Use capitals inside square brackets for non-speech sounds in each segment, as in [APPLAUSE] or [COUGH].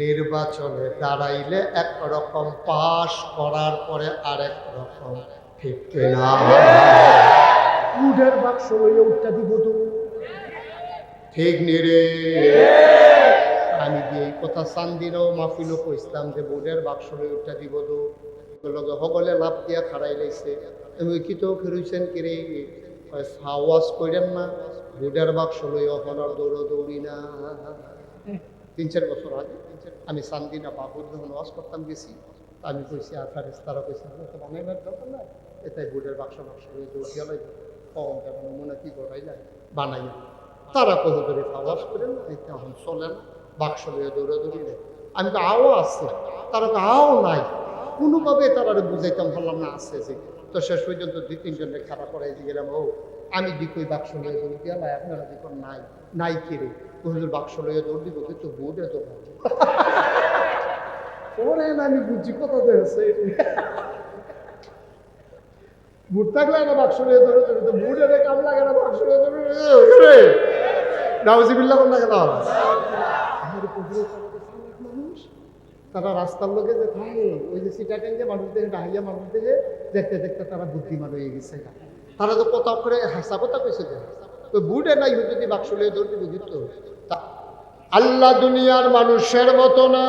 নির্বাচনে দাঁড়াইলে এক রকম পাশ করার পরে আরেক রকম ঠিক না উডের বাক্স লইয়া উঠটা দিব তো। ঠিক নিরে আমি যে এই কথা চান্দিরও মাহফিলও কইছিলাম যে বোর্ডের বাক্স লই উঠা দিব তো। লগে সকলে লাভ দিয়া খাড়াই লাইছে। তুমি কি তো ফিরুইছেন কয়, সাওয়াজ কইরেন না বোর্ডের বাক্স লই অহনার দৌড় দৌড়ি না। তিন চার বছর আগে। আমি চান্দিনা বাবুর যখন ওয়াজ করতাম গেছি তা আমি কইছি আঠার তারা কইছি তো বানাইবার দরকার না এটাই বোর্ডের বাক্স বাক্স লই দৌড় দিয়া লাগবে কম কেমন মনে কি করাই যায় বানাইয়া তারা কত ধরে আওয়াজ করেন এটা এখন চলে না বাক্স লিয়ে দৌড়াদৌড়ি নেই আমি তো আও আছে, তারা তো আও নাই। কোনোভাবে তারা বুঝাইতাম পারলাম না, আছে যে তো শেষ পর্যন্ত দুই তিনজনের খারাপ করাই দিয়ে গেলাম, ও আমি দিকই বাক্স লিয়ে দৌড় দিয়া লাই আপনারা দেখুন নাই নাই কিরে কোনদিন বাক্স লিয়ে দৌড় দিব তো পরে না, আমি বুঝি কথা হয়েছে না বাক্স লিয়ে দৌড়ে দৌড়ে তো কাম লাগে না, বাক্স লিয়ে দৌড়ে নাউজিবিল্লাহ কোন লাগে না তারা রাস্তার লোকে যে থাকে ওই যে সিটা টেঙ্গে মানুষ দেখে ডাহিয়া মানুষ দেখে দেখতে দেখতে তারা বুদ্ধিমান হয়ে গেছে। তারা তো কথা করে হাসা কথা কইছে ওই বুড়ে নাই যদি বাক্স লিয়ে দৌড়তে বুঝিত আল্লাহ দুনিয়ার মানুষের মতো না।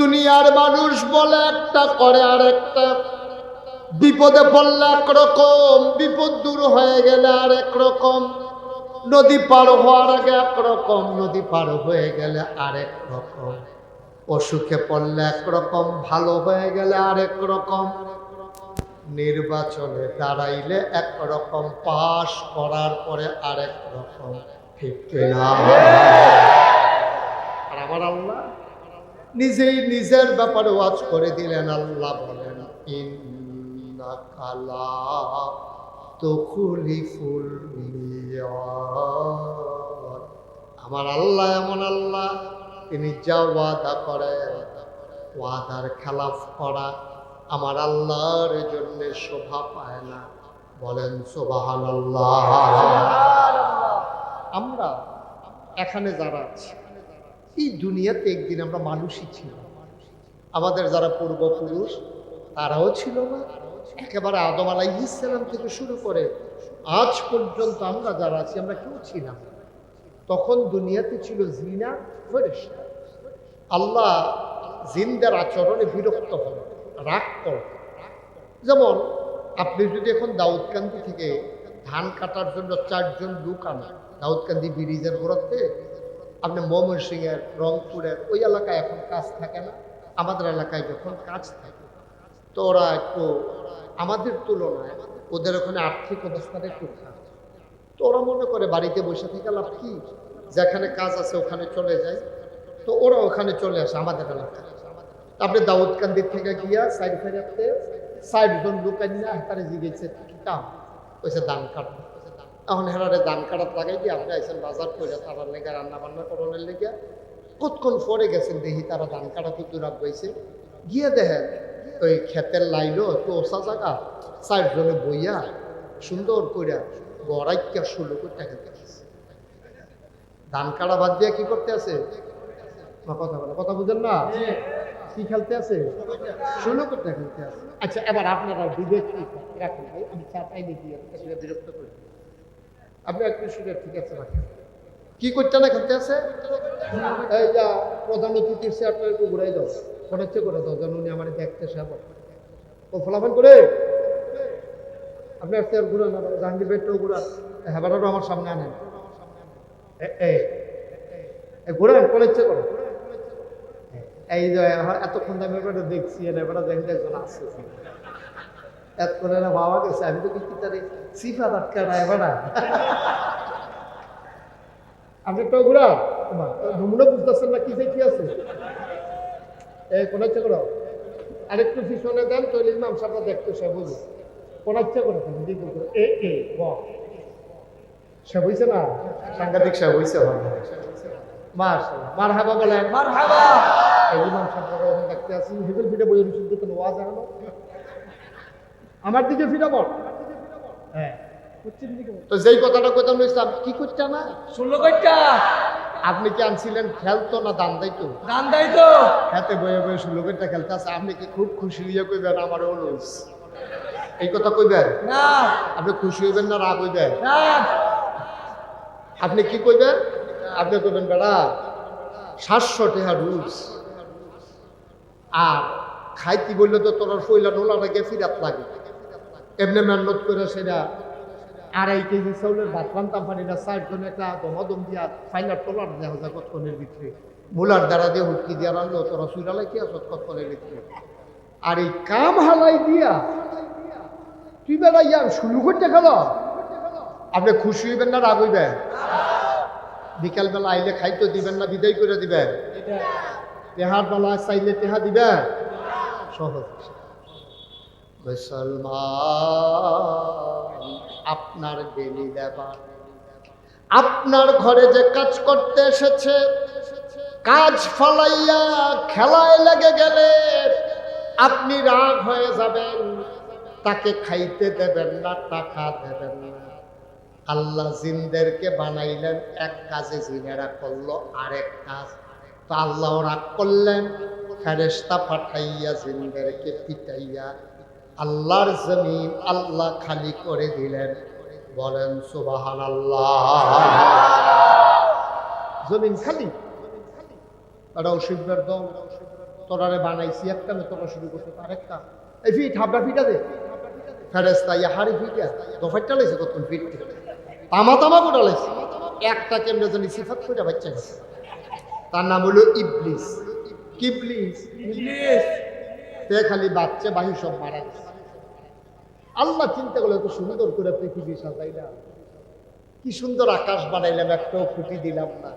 দুনিয়ার মানুষ বলে একটা, করে আর একটা বিপদে পড়লে একরকম, বিপদ দূর হয়ে গেলে আর রকম। নদী পার হওয়ার আগে একরকম, নদী পার হয়ে গেলে আরেক রকম। অসুখে পড়লে একরকম, ভালো হয়ে গেলে আরেক রকম। নির্বাচনে দাঁড়াইলে এক রকম পাশ করার পরে আরেক রকম না আর আমার আল্লাহ নিজেই নিজের ব্যাপারে ওয়াজ করে দিলেন, আল্লাহ বলেন ইন্নাকালা তুখলিফুল মিয়াদ। আমার আল্লাহ এমন আল্লাহ, তিনি যা ওয়াদা করেন, ওয়াদার খেলাফ করা আমার আল্লাহর জন্য শোভা পায় না। বলেন সোবাহান আমরা এখানে যারা আছি এই দুনিয়াতে একদিন আমরা মানুষই ছিল আমাদের যারা পূর্বপুরুষ তারাও ছিল না। একেবারে আদম আলাই ইসলাম থেকে শুরু করে আজ পর্যন্ত আমরা যারা আছি আমরা কেউ ছিলাম তখন দুনিয়াতে ছিল জিনা ফেরেশতা। আল্লাহ জিনদের আচরণে বিরক্ত হন। রাগ করেন। যেমন, আপনি যদি এখন দাউদকান্দি থেকে ধান কাটার জন্য চারজন লোক আনেন, দাউদকান্দি ব্রিজের গোড়াতে আপনি ময়মনসিংহের, রংপুরের, ওই এলাকায় এখন কাজ থাকে না। আমাদের এলাকায় যখন কাজ থাকে, তো ওরা একটু আমাদের তুলনায় ওদের ওখানে আর্থিক অবস্থাটা একটু খারাপ। তো ওরা মনে করে বাড়িতে বসে থেকে লাভ কি? যেখানে কাজ আছে ওখানে চলে যায়। তো ওরা ওখানে চলে আসে আমাদের এলাকায়। আপনি দাউদকান্দির থেকে গিয়া সাইড ফেরাতে, সাইড জন লোকাই না তারা জিগেছে কি কাম ধান কাটবো এখন হেরারে ধান কাটাত লাগাই দিয়ে আপনি আইসেন বাজার করে তারার লেগে রান্না বান্না করানোর লেগে কতক্ষণ পরে গেছেন দেখি তারা ধান কাটা কুতুর আগাইছে গিয়ে দেখেন, ওই ক্ষেতের লাইলো তো ওসা জায়গা, সাইড জনে বইয়া সুন্দর কইরা গড়াইকা শুরু করতে আছে ধান কাটা বাদ দিয়ে কি করতে আছে? কথা বলে, কথা বুঝেন না? কি খেলতে আছে? করতে খেলতে আছে। আচ্ছা এবার আপনারা বিবেক রাখুন ভাই আমি চা চাই দিয়ে আপনাকে বিরক্ত করি। আপনি একটু শুনে ঠিক আছে রাখেন। কি করতে না খেলতে আছে? এই যা প্রধান অতিথির চেয়ারটা একটু ঘুরাই দাও। মনে হচ্ছে করে দাও যেন উনি আমার দেখতে সে আবার ও ফলাফল করে? আপনি আর চেয়ার ঘুরান জাহাঙ্গীর বেডটাও ঘুরান। হেবারও আমার সামনে আনেন। ঘুরান কোন ইচ্ছে করো। এই যে এতক্ষণ আমি এবারে দেখছি এবারে দেখতে একজন আসছে এত করে না বাবা গেছে আমি তো কি তারে সিফা না এবারে আপনি একটু ঘুরা বুঝতেছেন না কি যে কি আছে? এই কোন ইচ্ছে করো। আরেকটু পিছনে দেন তৈরি ইমাম সাহেবরা দেখতে সে বুঝে কোন ইচ্ছে করে এ এ সে বুঝছে না? সাংঘাতিক সে বুঝছে। মাশাআল্লাহ মারহাবা বলেন। মারহাবা! এই ইমাম সাহেবরা ওখানে দেখতে আসি হেবেল ফিটে বই শুনতে কোনো ওয়াজ আনো আমার দিকে ফিরে বল। হ্যাঁ। তো যেই কথাটা কথা ইসলাম কি করতে না? কয়টা আপনি কি আনছিলেন খেলতো না দান দাইতো দান দেয় তো হাতে বয়ে বয়ে লোকেরটা খেলতে আছে। আপনি কি খুব খুশি হইয়া কইবেন আমার অলস এই কথা কইবেন? না। আপনি খুশি হইবেন না রাগ হইবেন? না। আপনি কি কইবেন? আপনি কইবেন বেড়া সাতশো টেহা রুলস। আর খাইতি বললে তো তোর শৈলা নোলা লাগে ফিরাত লাগে এমনি মেহনত করে সেটা আড়াই কেজি চাউলের ভাত রান্তাম পানি, না সাইড একটা দমদম দিয়া ফাইনার তোলার দেওয়া যায় কতক্ষণের ভিতরে। মূলার দ্বারা দিয়ে হুটকি দিয়া রাখল, তোরা সুইরালাই কি আসত কতক্ষণের ভিতরে। আর এই কাম হালাই দিয়া তুই বেলা ইয়া শুরু করতে গেল। আপনি খুশি হইবেন না রাগ হইবেন বিকালবেলা আইলে খাইতে দিবেন না, বিদায় করে দিবেন? তেহার বেলা চাইলে তেহা দিবেন সহজ। মুসলমান, আপনার বেলি দেবার আপনার ঘরে যে কাজ করতে এসেছে, কাজ ফলাইয়া খেলায় লেগে গেলে আপনি রাগ হয়ে যাবেন, তাকে খাইতে দেবেন না, টাকা দেবেন না। আল্লাহ জিনদেরকে বানাইলেন, এক কাজে জিনেরা করল, আরেক কাজ তো আল্লাহ রাগ করলেন ফেরেস্তা পাঠাইয়া জিনদেরকে পিটাইয়া আল্লাহর জমিন আল্লাহ খালি করে দিলেন। বলেন সুবাহান আল্লাহ জমিন খালি? তারা অসিফের দল। তোরারে বানাইছি একটা তোরা শুরু করতে আরেকটা। এই ফিট, হাবড়া ফিটা দে। ফেরেস্তা ইয়া ফিটা কত ফিট তামা তামা একটা কেমনে জানি সিফাত করে বাচ্চা গেছে। তার নাম হলো ইবলিস। কিবলিস? তে খালি বাচ্চা বাহি সব মারা গেছে। আল্লাহ চিন্তা করলে এত সুন্দর করে পৃথিবী সাজাইলাম। কি সুন্দর আকাশ বানাইলাম একটাও ফুটি দিলাম না।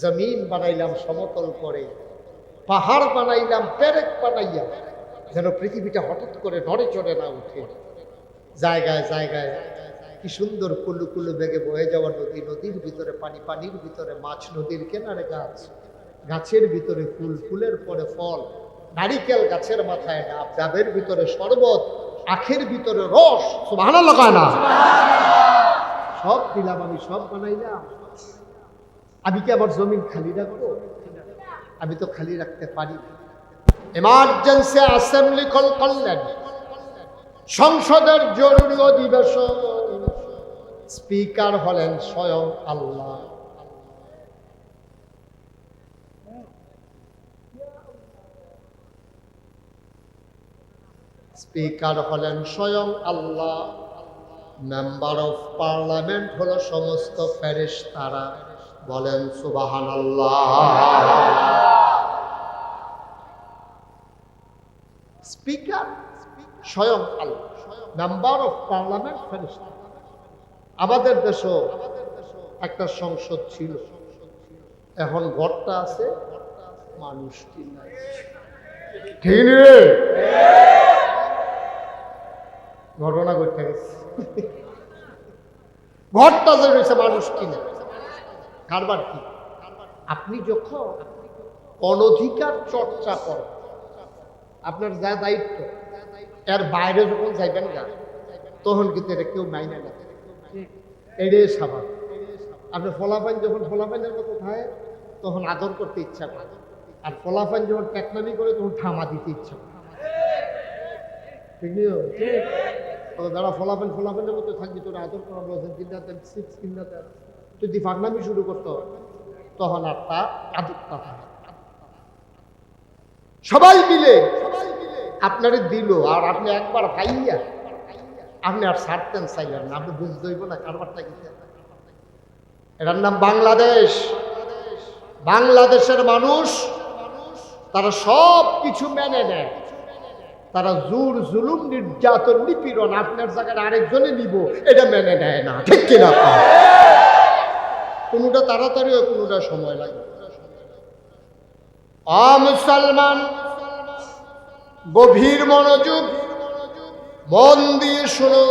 জমিন বানাইলাম সমতল করে। পাহাড় বানাইলাম পেরেক বানাইয়া। যেন পৃথিবীটা হঠাৎ করে নড়ে চড়ে না উঠে। জায়গায় জায়গায় কি সুন্দর কুলু কুলু বেগে বয়ে যাওয়া নদী, নদীর ভিতরে পানি, পানির ভিতরে মাছ, নদীর কেনারে গাছ। গাছের ভিতরে ফুল, ফুলের পরে ফল। নারিকেল গাছের মাথায় ডাব, ডাবের ভিতরে শরবত, আখের ভিতরে রস। ভালো লাগায় না? সব দিলাম আমি, সব বানাইলাম। আমি কি আমার জমিন খালি রাখব আমি তো খালি রাখতে পারি এমার্জেন্সি অ্যাসেম্বলি কল করলেন। সংসদের জরুরি অধিবেশন। স্পিকার হলেন স্বয়ং আল্লাহ। স্পিকার হলেন স্বয়ং আল্লাহ। মেম্বার অফ পার্লামেন্ট হলো সমস্ত ফেরেশ তারা বলেন সুবাহান আল্লাহ স্পিকার স্বয়ং আল্লাহ। মেম্বার অফ পার্লামেন্ট ফেরেশ আমাদের দেশও একটা সংসদ ছিল। এখন ঘরটা আছে, মানুষটি ঘটনা ঘটতে গেছে। ঘরটা যে রয়েছে মানুষ কিনে কারবার কি? আপনি যখন অনধিকার চর্চা করেন, আপনার যা দায়িত্ব, এর বাইরে যখন যাইবেন না, তখন কিন্তু এটা কেউ মাইনে না। এটাই স্বাভাবিক আপনি ফলাফাইন যখন ফলাফাইনের মতো থাকে তখন আদর করতে ইচ্ছা করে। আর ফলাফাইন যখন প্যাকনামি করে, তখন থামা দিতে ইচ্ছা করে। মতো থাকবি, তোর আদর করা বলছেন সিক্স যদি ফাগনামি শুরু করতো, তখন আর থাকে সবাই মিলে আপনারে দিল, আর আপনি একবার ভাইয়া আপনি আর ছাড়তেন চাইলেন না, আপনি বুঝতে হইব না, কারবারটা কি এটার নাম বাংলাদেশ। বাংলাদেশের মানুষ, তারা সব কিছু মেনে নেয়। তারা জোর, জুলুম, নির্যাতন, নিপীড়ন আপনার জায়গায় আরেকজনে নিব, এটা মেনে নেয় না, ঠিক কিনা কোনোটা তাড়াতাড়ি হয় কোনোটা সময় লাগে। আ মুসলমান, গভীর মনোযোগ মন দিয়ে শুনো।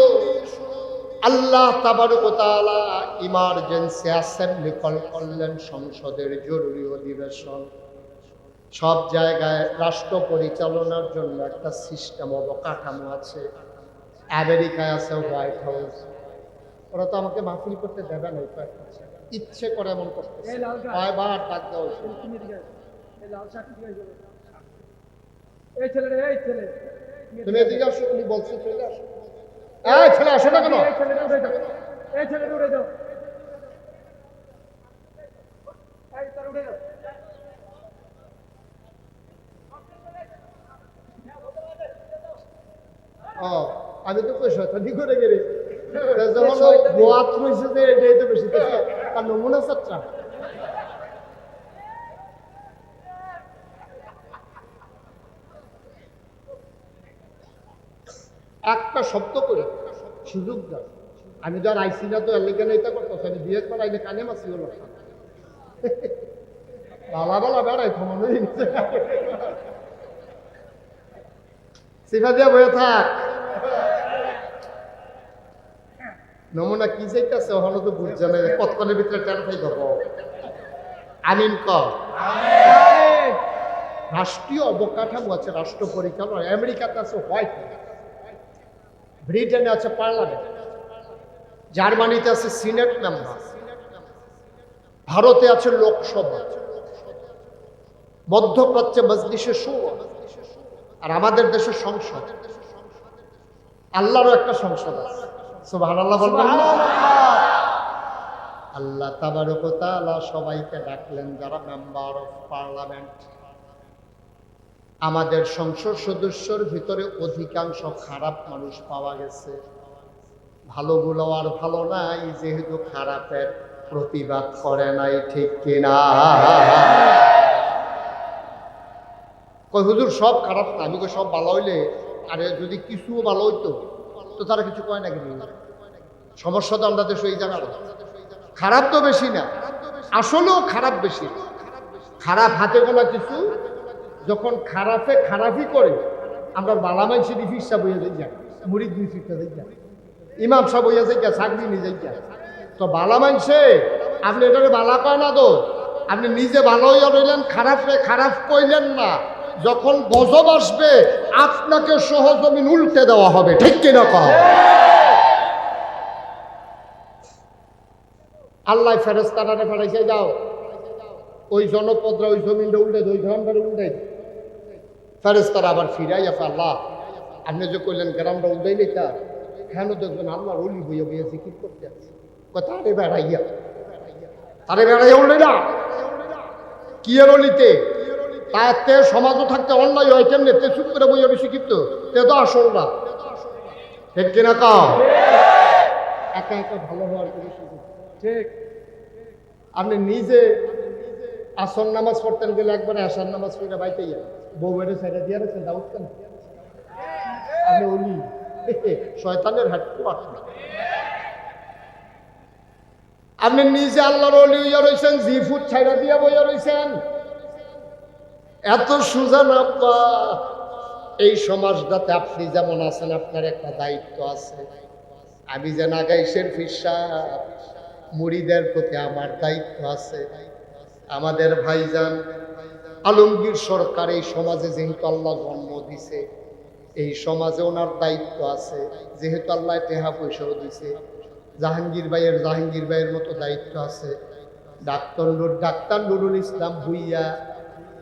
আল্লাহ তাবারকতালা ইমার্জেন্সি অ্যাসেম্বলি কল করলেন সংসদের জরুরি অধিবেশন। সব জায়গায় রাষ্ট্র পরিচালনার জন্য একটা সিস্টেম অবকাঠামো আছে। আমেরিকায় আছে, হোয়াইট হাউস। ওরা তো আমাকে মাহফিল করতে দেবে না ইচ্ছে করে এমন করতে। কয়বার ডাক দেওয়া হয়েছে। এই ছেলে এই ছেলে। তুমি এদিকে আসো উনি বলছে চলে আসো। এই ছেলে আসো না কেন? এই ছেলেটা আমি তো কই শয়তানি করে গেলে। [LAUGHS] যখন রয়েছে যে এটাই তো বেশি। তার নমুনা চাচ্ছা একটা শব্দ করে সুযোগ দাও আমি তো আর আইসি না তো এলাকা করতো আমি বিয়ে করাইলে কানে মাসি হলো। বালা বালা বেড়াই থমন সিফা দিয়া বয়ে থাক। নমুনা কি চাইতেছে? ওখানে তো বুঝছে না কতক্ষণের ভিতরে পাই দেবো। আমিন ক। রাষ্ট্রীয় অবকাঠামো আছে রাষ্ট্র পরিচালনা। আমেরিকাতে আছে হোয়াইট হাউস। ব্রিটেনে আছে পার্লামেন্ট জার্মানিতে আছে সিনেট মেম্বার ভারতে আছে লোকসভা, মধ্যপ্রাচ্যে মজলিসে সুর আর আমাদের দেশের সংসদ। আল্লাহরও একটা সংসদ আছে। আল্লাহ বলবেন? আল্লাহ সবাইকে ডাকলেন যারা মেম্বার অফ পার্লামেন্ট আমাদের সংসদ সদস্যর ভিতরে অধিকাংশ খারাপ মানুষ পাওয়া গেছে। ভালোগুলো আর ভালো নাই, যেহেতু খারাপের প্রতিবাদ করে নাই, ঠিক কিনা? কই হুজুর, সব খারাপ না? আমি সব ভালো হইলে? আরে, যদি কিছু ভালো হইতো, তো তারা কিছু কয় না সমস্যা তো আমরা দেশে খারাপ তো বেশি না, আসলেও খারাপ বেশি। খারাপ হাতে গোনা কিছু যখন খারাপে খারাপই করে, আমরা বালামাই শরীফ হিসাব হইয়া যাই যাই মুড়ি দুই ফিরতে যাই যাই ইমাম সাহেব হইয়া যাই যা চাকরি নিয়ে যাই যা তো বালা মানছে আপনি এটাকে বালা কয় না তো আপনি নিজে ভালো হইয়া রইলেন, খারাপে খারাপ কইলেন না। যখন গজব আসবে, আপনাকে সহজমিন উল্টে দেওয়া হবে, ঠিক কিনা কহ আল্লাহ ফেরেস্তারারে ফেরাইছে যাও। ওই জনপদরা ওই জমিনটা উল্টে, ওই গ্রামটা উল্টে ফেরেস্তারা আবার ফিরাই আছে আল্লাহ আপনি যে কইলেন গ্রামটা উল্টাই তা কেন দেখবেন আল্লাহর অলি বইয়া বইয়া জিকির করতে আছে? তারে বেড়াইয়া। তারে বেড়াইয়া উল্টে না? কি এর অলিতে? তাতে সমাজও থাকতে অন্যায় হয় কেমনে? তে চুপ করে বইয়া বেশি তে তো আসল না। ঠিক কিনা কাও? একা একা ভালো হওয়ার কোনো সুযোগ ঠিক। আপনি নিজে আসর নামাজ পড়তেন গেলে একবারে আসার নামাজ পড়ে বাইতে যান বউ বেড়ে সাইডে দিয়ে রাখছেন দাউদ কেন? আপনি উনি শয়তানের হাট কোয়ার্টার আপনি নিজে আল্লাহর অলি হইয়া রয়েছেন জি ফুট ছাইড়া দিয়া বইয়া রয়েছেন এত সুজা না পা এই সমাজটাতে আপনি যেমন আছেন, আপনার একটা দায়িত্ব আছে। আমি যে নাগাইশের ফিসা মুড়িদের প্রতি আমার দায়িত্ব আছে। আমাদের ভাইজান আলমগীর সরকার এই সমাজে যেহেতু আল্লাহ জন্ম দিছে, এই সমাজে ওনার দায়িত্ব আছে, যেহেতু আল্লাহ টেহা পয়সাও দিছে, জাহাঙ্গীর ভাইয়ের জাহাঙ্গীর ভাইয়ের মতো দায়িত্ব আছে। ডাক্তার ডাক্তার নুরুল ইসলাম ভুইয়া,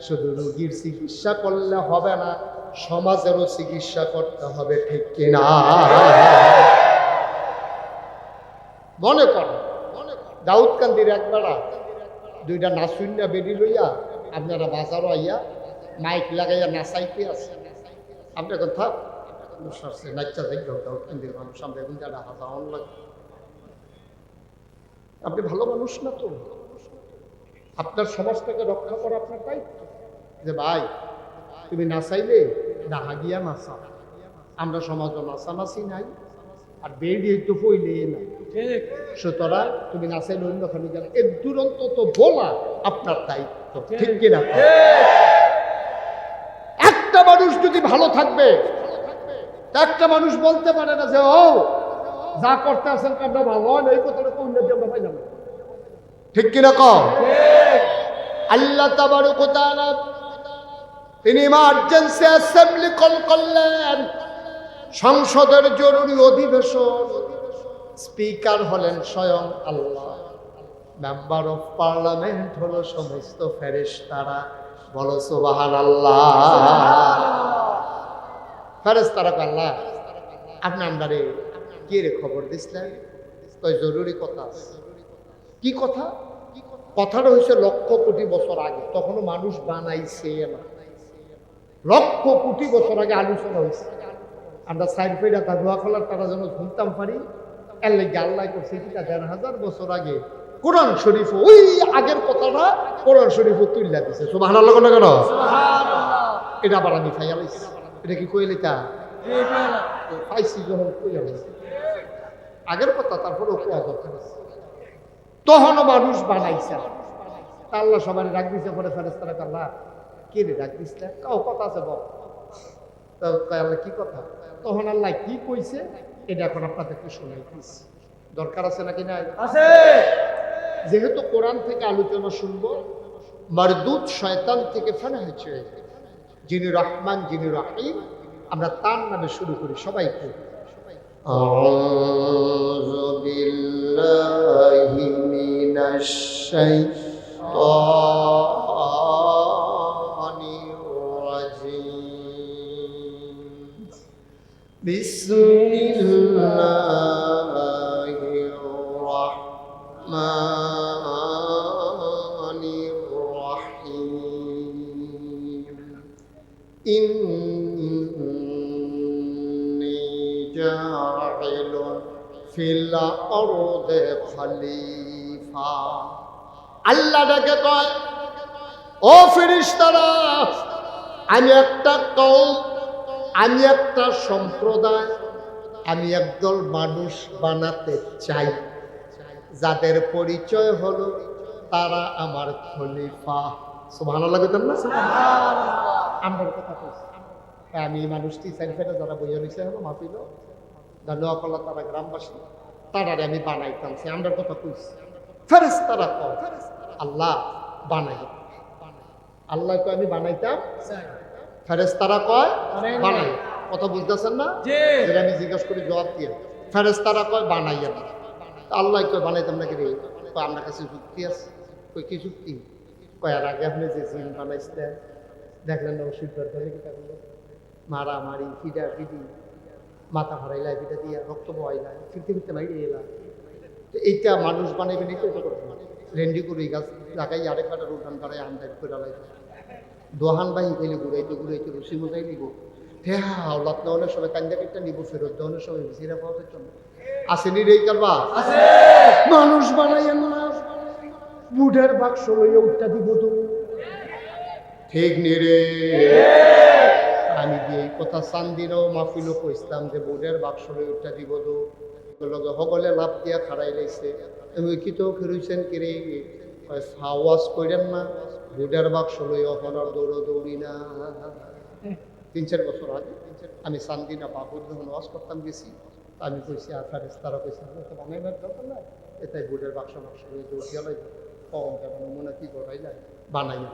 শুধু রোগীর চিকিৎসা করলে হবে না, সমাজেরও চিকিৎসা করতে হবে, ঠিক কিনা মনে করো দাউদ কান্দির একবেলা দুইটা নাচুন্যা বেরি লইয়া আপনারা বাজারও আইয়া মাইক লাগাইয়া নাচাইতে আছে। আপনি এখন থাক সরছে নাচা যাই দাউদ মানুষ। আমরা এখন যারা হাজা লাগে। আপনি ভালো মানুষ না তো? আপনার সমাজটাকে রক্ষা করা আপনার দায়িত্ব। যে ভাই, তুমি নাচাইলে ডাহা গিয়া নাচা আমরা সমাজও নাচানাচি নাই। আর বেরিয়ে তো নাই ঠিক সুতরাং তুমি নাচাইলে অন্যখানে গেলে। এর দুরন্ত তো বলা আপনার দায়িত্ব। ঠিক কিনা? একটা মানুষ যদি ভালো থাকবে একটা মানুষ বলতে পারে না যে ও যা করতে আসেন আমরা ভালো হয় না এই কথাটা কোন আমরা না। ঠিক কিনা কম আল্লাহ তাবারক তিনি ইমার্জেন্সি অ্যাসেম্বলি কল করলেন। সংসদের জরুরি অধিবেশন। স্পিকার হলেন স্বয়ং আল্লাহ। মেম্বার অফ পার্লামেন্ট হলো সমস্ত ফেরেশ তারা বলো সুবাহান আল্লাহ ফেরেশ তারা আল্লাহ আপনি আমদারে কে রে খবর দিছিলেন? তো জরুরি কথা। কি কথা? কথাটা হয়েছে লক্ষ কোটি বছর আগে। তখনও মানুষ বানাইছে না। লক্ষ কোটি বছর আগে আলোচনা হয়েছে। আমরা সাইড পেডা তা দোয়া খোলার তারা যেন শুনতাম পারি। এর লেগে আল্লাহ করছে এটা দেড় হাজার বছর আগে কোরআন শরীফ ওই আগের কথাটা কোরআন শরীফ তুললা দিছে। সব হানার লগে কেন এটা আবার আমি খাইয়া লাইছি এটা কি কইলে তা পাইছি যখন কইয়া লাইছি আগের কথা তারপরে কোয়া দরকার আছে। তখনও মানুষ বানাইছে। তা আল্লাহ সবাই ডাক দিছে পরে ফেরেস্তারা আল্লাহ কে রে ডাক দিচ্ছে কাও কথা আছে বল। তো কয় আল্লাহ কি কথা তখন আল্লাহ কি কইছে এটা এখন আপনাদেরকে শোনাইতেছি দরকার আছে নাকি নাই আছে যেহেতু কোরআন থেকে আলোচনা শুনবো মারদুদ শয়তান থেকে ফেনা হয়েছে যিনি রহমান যিনি রহিম আমরা তার নামে শুরু করি সবাই করি أعوذ بالله من الشيطان بسم الله الرحمن الرحيم إني جاعل في الأرض خليفة আল্লাহ ডাকে কয় ও ফিরিস্তারা আমি একটা কম আমি একটা সম্প্রদায় আমি একদল মানুষ বানাতে চাই। যাদের পরিচয় হলো তারা আমার খলিফা। ভালো লাগতেন না? আমার কথা হ্যাঁ, আমি মানুষটি সাইডে যারা বইয়া রয়েছে হলো মাপিল ধন্যবাদ তারা গ্রামবাসী তারারে আমি বানাইতাম। সে আমার কথা কইছি। ফেরেস তারা কয় আল্লাহ বানাই আল্লাহকে আমি বানাইতাম ফেরেস তারা কয় বানাই। কথা বুঝতেছেন না? যেটা আমি জিজ্ঞাসা করি জবাব দিয়ে ফেরেস তারা কয় বানাইয়া না তা আল্লাহ কয় বানাইতাম নাকি রে? কয় আমার কাছে যুক্তি আছে। কই কি যুক্তি? কয় আর আগে আপনি যে জিন বানাইছিলেন দেখলেন না ওষুধ দরকার কিতাবগুলো মারামারি ফিডা ফিডি মাথা হারাইলাই ফিটা দিয়া রক্ত বহাইলাই ফিরতে ফিরতে বাইরে এলা। তো এইটা মানুষ তো করব? রেন্ডি করে গাছ লাগাই আরেক কাটার উঠান কাটাই আন্দাজ করে লাইতে দোহান বাহি গেলে ঘুরাইতে ঘুরাইতে রুসি মোজাই নিব। হ্যাঁ আওলাদ নেওয়ানোর সময় কান্দা কেটে নিব ফেরত দেওয়ানোর সময় ভিসিরা পাওয়া না আসেনি রে কারবা মানুষ বানাইয়া না বুঢের বাক্স লইয়া উঠটা দিব তো। ঠিক নি রে আমি যে এই কথা চান্দিরাও মাফিলও কইছিলাম যে বুঢের বাক্স লই উঠটা দিব তো। লগে সকলে লাভ দিয়া খাড়াই লাইছে তুমি কি তো ফেরুইছেন কইরেন না? বুঢের বাক্স লই অহনার দৌড় দৌড়ি না। তিন চার বছর আগে আমি চান্দিনা বাবুর যখন ওয়াজ করতাম গেছি আমি কইছি ফেরেস তারা কইছি বানাইবার দরকার না এটাই বুটের বাক্স বাক্স হয়ে দৌড়িয়া লাগবে কম কেমন মনে কি করাই যায় বানাইয়া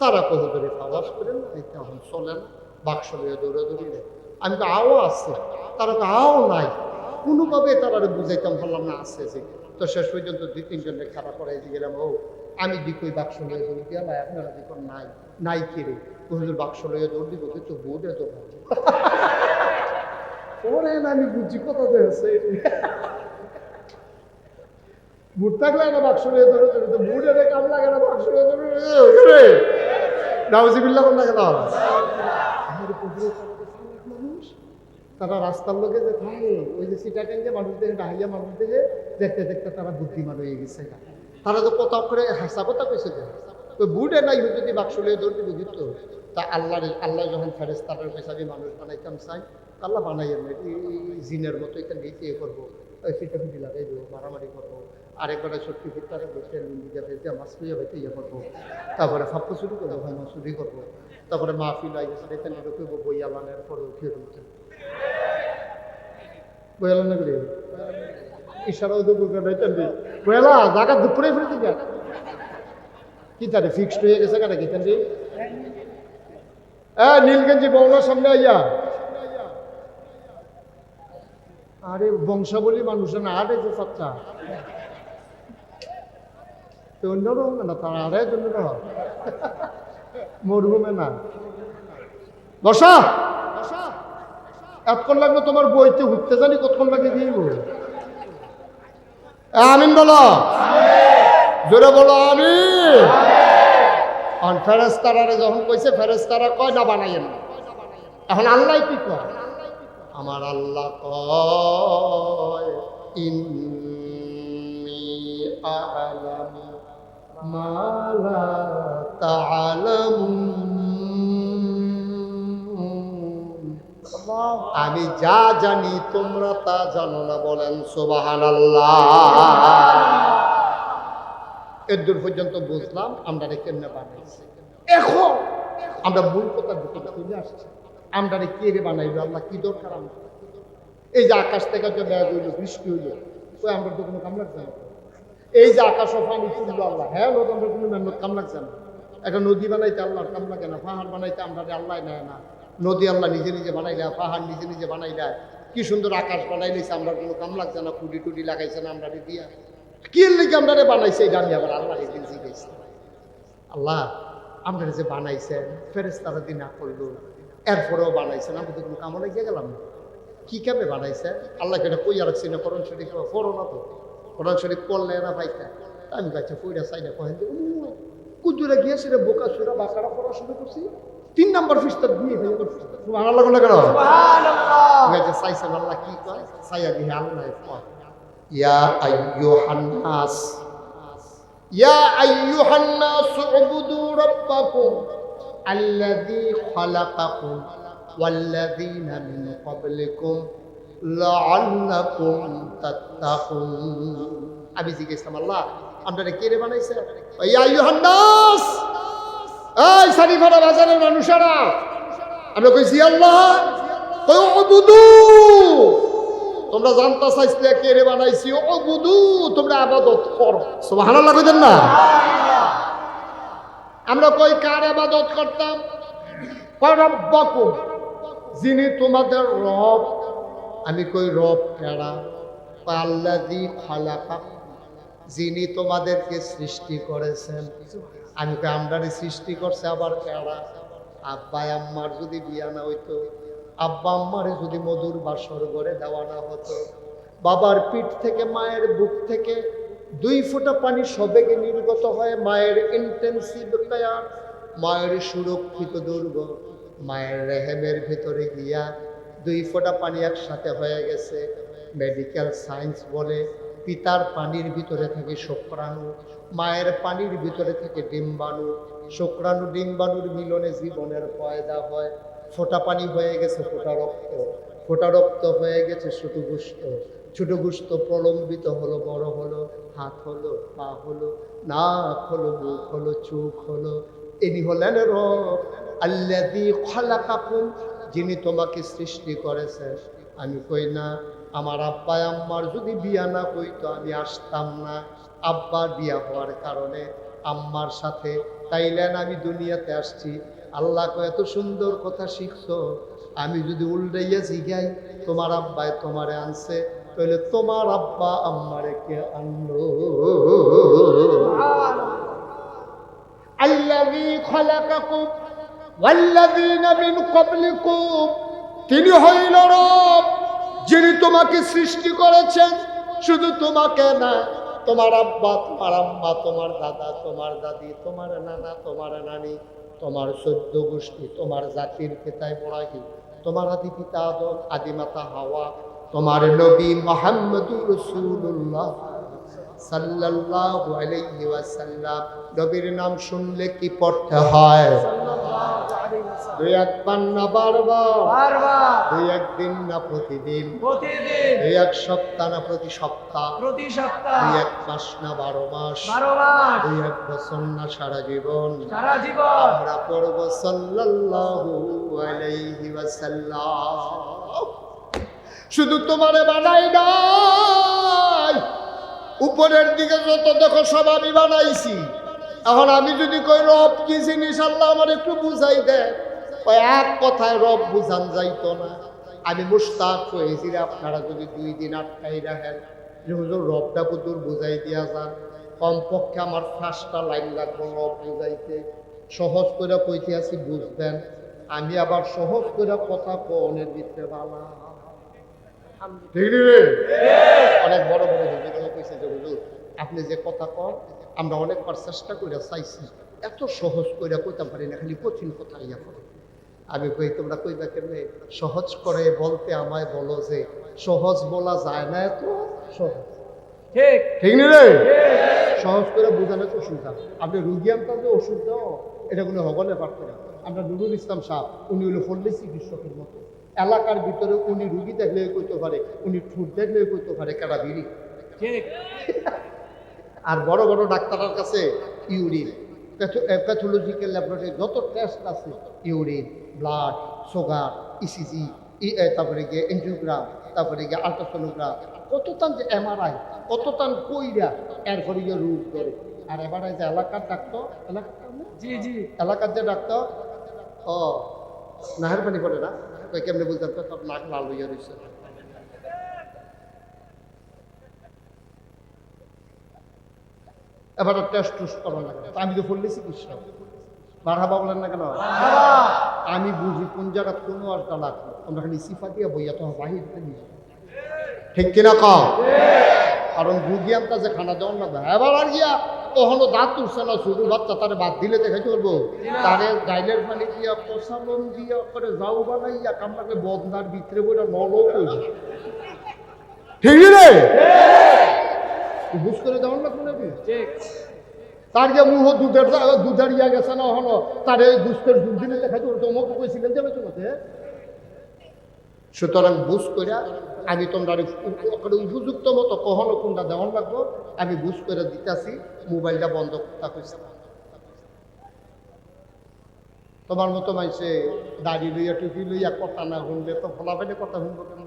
তারা কত ধরে আওয়াজ করেন এখন চলে না বাক্স লইয়া দৌড়া দৌড়ি নেয় আমি তো আও আছে, তারা তো আও নাই। কোনোভাবে তারা বুঝাইতাম পারলাম না, আছে যে তো শেষ পর্যন্ত দুই তিনজনের খারাপ করাই দিয়ে গেলাম, ও আমি দিকই বাক্স লইয়া দৌড় দিয়া লাই আপনারা দিক নাই নাই কি রে? কোহিনুর বাক্স লইয়া দৌড় দিব তো পরে না, আমি বুঝি কথা এনে কাম লাগে না না তারা রাস্তার লোকে যে থাকে ওই যে সিটা টেঙ্গে মানুষ দেখে মানুষ দেখে দেখতে দেখতে তারা বুদ্ধিমান হয়ে গেছে তারা তো কত করে হাসা কথা কইছে ওই বুটে নাই যদি বাক্স লইয়া ধরতে বুঝিত, তা আল্লাহ আল্লাহ যখন ফেরেস তাদের পয়সা আমি মানুষ বানাইতাম চাই আল্লাহ বানাইয়া না এই জিনের মতো এখানে ইয়ে করব? ফিটা ফিটি লাগাই দেবো, মারামারি করব আরেকবার সত্যি ফিটারে বসে যাতে যে মাছ লইয়া হইতে ইয়ে করব। তারপরে ফাপ্পু চুরি করব হয় মাছ চুরি করব। তারপরে মাহফিল আই গেছে এখানে ঢুকবো, বই আলানের পরে উঠে ঢুকছে বই আলান করি ইশারাও কেন বইলা জায়গা দুপুরে ফিরে কি তারে ফিক্সড হয়ে গেছে কেন কি তান্ডি এ, নীলগঞ্জি বৌলার সামনে আইয়া। আরে, বংশাবলী মানুষ না, আরে যে সচ্চা। তো না তারা আড়াই জন্য না। বসা এতক্ষণ লাগল তোমার বইতে উঠতে জানি, কতক্ষণ লাগে দিব আমিন বলো। জোরে বলো আমি ফেরেস্তারারে যখন কইছে ফেরেস্তারা কয় না বানাইয়েন এখন আল্লাহ কি কয়? আমার আল্লাহ কয়, ইন্নি আলামু মা তা'লামুন আমি যা জানি তোমরা তা জানো না বলেন সুবাহান এর দূর পর্যন্ত বুঝলাম আমরা কেমনে বানাইছি। এখন আমরা মূল কথা দুটো চলে আসছি। আমরা কে রে বানাইলো, আল্লাহ কি দরকার আমরা? এই যে আকাশ থেকে যে মেঘ হইল, বৃষ্টি হইল ওই আমরা তো কোনো কাম লাগছে এই যে আকাশ ও পানি তুললো আল্লাহ হ্যাঁ লোক আমরা কোনো মেহনত কাম লাগছে একটা নদী বানাইতে আল্লাহর কাম লাগে না পাহাড় বানাইতে আমরা আল্লাহ নেয় না। নদী আল্লাহ নিজে নিজে বানাইলে পাহাড় নিজে নিজে বানাইলে কি সুন্দর আকাশ বানাইলেছে আমরা কোনো কাম লাগছে না কুটি টুটি লাগাইছে না, আমরা দিয়া। কি লিখে আমরা বানাইছে, এটা আমি আবার আল্লাহ একদিন শিখেছি আল্লাহ, আমরা যে বানাইছেন ফেরেস্তারা দিন না করল এরপরেও বানাইছেন, আমরা তো কোনো কামও লাগিয়ে গেলাম না। কি কেমনে বানাইছে আল্লাহকে এটা কইয়া রাখছি না করণ শরীফ পড়ো না তো। করণ শরীফ পড়লে না। ভাইটা আমি কাছে কইরা চাই না কহেন কুদুরা গিয়েছে রে বোকা সুরা বাঁকারা পড়া শুরু করছি। তিন নাম্বার ফিসটা দিয়ে ফেলে করছি তোমার আল্লাহ কোন কেন গেছে চাইছেন আল্লাহ কি কয় চাইয়া দিয়ে আল্লাহ কয় ইয়া আইয়ুহান নাস ইয়া আইয়ুহান নাস উবুদু রাব্বাকুম الذي خلقكم والذين من قبلكم لعلكم تتقون আমি জিজ্ঞেসাম আল্লাহ আপনারা কে রে বানাইছে ইয়া আইয়ুহান নাস এই সারিফারা বাজারের মানুষেরা। আমরা কইছি, আল্লাহ তোমরা জানতা চাইছিলে কে বানাইছি, উবুদু, তোমরা আবাদত করো। সুবহানাল্লাহ কইতেন না? আমরা কই, কার আবাদত করতাম? কয় রব্বাকুম যিনি তোমাদের রব, আমি কই, রব কেডা পাল্লাদি খালাকা যিনি তোমাদেরকে সৃষ্টি করেছেন। আমি আমরারে সৃষ্টি করছে আবার কেডা আব্বা আম্মার যদি বিয়া না হইতো, আব্বা আম্মারে যদি মধুর বাসর করে দেওয়া না হতো, বাবার পিঠ থেকে, মায়ের বুক থেকে দুই ফোঁটা পানি সবেগে নির্গত হয়, মায়ের ইন্টেন্সিভ কেয়ার মায়ের সুরক্ষিত দুর্গ মায়ের রেহেমের ভিতরে গিয়া দুই ফোঁটা পানি একসাথে হয়ে গেছে। মেডিকেল সায়েন্স বলে পিতার পানির ভিতরে থাকে শুক্রাণু, মায়ের পানির ভিতরে থাকে ডিম্বাণু। শুক্রাণু, ডিম্বাণুর মিলনে জীবনের পয়দা হয়। ফোঁটা পানি হয়ে গেছে, ফোঁটা রক্ত। ফোঁটা রক্ত হয়ে গেছে, ছোট গুষ্ট ছোট গুষ্ট প্রলম্বিত হলো, বড় হলো, হাত হলো, পা হলো, নাক হলো, মুখ হলো, চোখ হলো। ইনি হলেন রব আল্লাদি খালাকাকুম, যিনি তোমাকে সৃষ্টি করেছেন। আমি কই না, আমার আব্বা আম্মার যদি বিয়া না হইতো আমি আসতাম না। আব্বার বিয়া হওয়ার কারণে আম্মার সাথে তাইলেন আমি দুনিয়াতে আসছি। আল্লাহ কয়, এত সুন্দর কথা শিখছো। আমি যদি উল্টাইয়া জিগাই, তোমার আব্বায় তোমারে আনছে তাহলে তোমার আব্বা আম্মারে কে আনলো? আল্লাযী খালাকাকুম, ওয়াল্লাযীনা মিন ক্বাবলিকুম। তিনি হইল রব, যিনি তোমাকে সৃষ্টি করেছেন। শুধু তোমাকে না, তোমার আব্বা, তোমার আম্মা, তোমার দাদা, তোমার দাদি, তোমার নানা, তোমার নানি, তোমার সদ্য গোষ্ঠী, তোমার জাতির পিতায় বড়াহি তোমার আদি পিতা আদম আদিমাতা হাওয়া, তোমার নবী মোহাম্মদুর রসুল্লাহ ওয়াসাল্লাম। নবীর নাম শুনলে কি পড়তে হয়? দুই একবার না বারবার। বারবার। দুই একদিন না প্রতিদিন। প্রতিদিন। দুই এক সপ্তাহ না প্রতি সপ্তাহ। প্রতি সপ্তাহ। দুই এক মাস না বারো মাস। বারো মাস। দুই এক বছর না সারা জীবন। সারা জীবন। আমরা পড়ব সাল্লাল্লাহু আলাইহি ওয়াসাল্লাম। শুধু তোমারে বানাই নাই। উপরের দিকে যত দেখো সব আমি বানাইছি। এখন আমি যদি কই রব কি জিনিস? আল্লাহ আমার একটু বুঝাই দেয় এক কথায় রব বুঝান যাইতো না। আমি মুস্তাক হয়েছি আপনারা যদি দুই দিন আটকাই রাখেন। যে হুজুর রবটা কুতুর বুঝাই দিয়া যান? কমপক্ষে আমার পাঁচটা লাইন লাগবে রব বুঝাইতে। সহজ করে কইতে আছি বুঝবেন। আমি আবার সহজ করে কথা কনের ঠিক নি রে? অনেক বড় বড় হুজুর কইছে যে হুজুর আপনি যে কথা কন আমরা অনেকবার চেষ্টা করে চাইছি এত সহজ করে কইতে পারি না খালি কঠিন কথা ইয়া করে। আমি কই তোমরা কইবা কেমনে? সহজ করে বলতে আমায় বলো যে সহজ বলা যায় না এত সহজ। ঠিক। ঠিক নি রে? সহজ করে বোঝানো অসুবিধা আপনি রুগী আনতে যে ওষুধ দাও এটা কোনো হবলে পারতো না। আমরা নুরুল ইসলাম সাহ উনি হলো ফল্লি চিকিৎসকের মতো। এলাকার ভিতরে উনি রুগী দেখলে কইতে পারে উনি ঠুট দেখলে কইতে পারে কেডা বিড়ি। ঠিক। [LAUGHS] আর বড় বড় ডাক্তারের কাছে ইউরিন। প্যাথোলজিক্যাল ল্যাবরেটরি যত টেস্ট আছে ইউরিন ব্লাড সুগার ইসিজি তারপরে গিয়ে এনজিওগ্রাম তারপরে গিয়ে আলট্রাসোনোগ্রাম কত তান যে এমআরআই কত তান কইরা এরপরে গিয়ে রোগ ধরে। আর এবার যে এলাকার ডাক্তার এলাকার জি জি। এলাকার যে ডাক্তার ও নাহের পানি পড়ে না? কেমনে বলতাম তো সব নাক লাল হইয়া রয়েছে এবার টেস্ট টুস করা লাগে আমি তো ফুললে চিকিৎসা বাড়াবা বলেন না কেন? আমি বুঝি কোন জায়গাত কোনো আর ডালাক তোমরা খালি সিফা দিয়ে বইয়া তো বাহির নিয়ে ঠিক কিনা কম কারণ বুঝিয়াম তা যে খানা দেওয়ার না। এবার আর গিয়া কখনো দাঁত তুলছে না শুধু বাচ্চা তারে বাদ দিলে দেখাই চলবো তারে ডাইলের পানি দিয়া প্রসালন দিয়া করে যাও বানাইয়া কামড়াকে বদনার ভিতরে বইটা নল কইছে ঠিক রে? বুঝ করে দেওয়ার না কোনো তার যে মুহ দুধের দুধের ইয়া গেছে না হলো তারে দুষ্টের দুধ দিলে দেখাই চলতো তোমাকে কইছিলেন যাবে তোমাকে। সুতরাং বুঝ কইরা আমি তোমরা উপযুক্ত মতো কখনো কোনটা দেওয়ান লাগবো আমি বুঝ করে দিতেছি মোবাইলটা বন্ধ করতে কইছে। তোমার মতো মাইছে দাড়ি লইয়া টুপি লইয়া কথা না শুনলে তো ফলাফেলে কথা শুনব কেন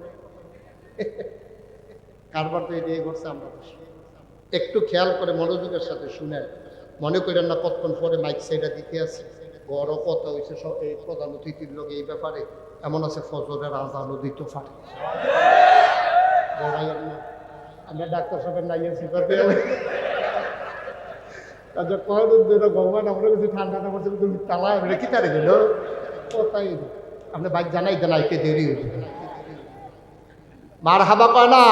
কারবার তো এটাই করছে আমরা। একটু খেয়াল করে মনোযোগের সাথে শুনেন মনে করেন না কতক্ষণ পরে মাইক সাইডা দিতে আছে। বড় কথা হয়েছে সব এই প্রধান অতিথির লোক এই ব্যাপারে। এমন আছে ফজরের আজানও দিতে বড়াইয়ের আমরা ডাক্তার সাহেবের নাই আছি তাদের কয় গভর্নমেন্ট আমরা কিছু ঠান্ডা না করছে তুমি তালা তারে গেল? কোথায় আপনি বাইক জানাই দেন আইকে দেরি হয়েছে মার হাবা কয় না?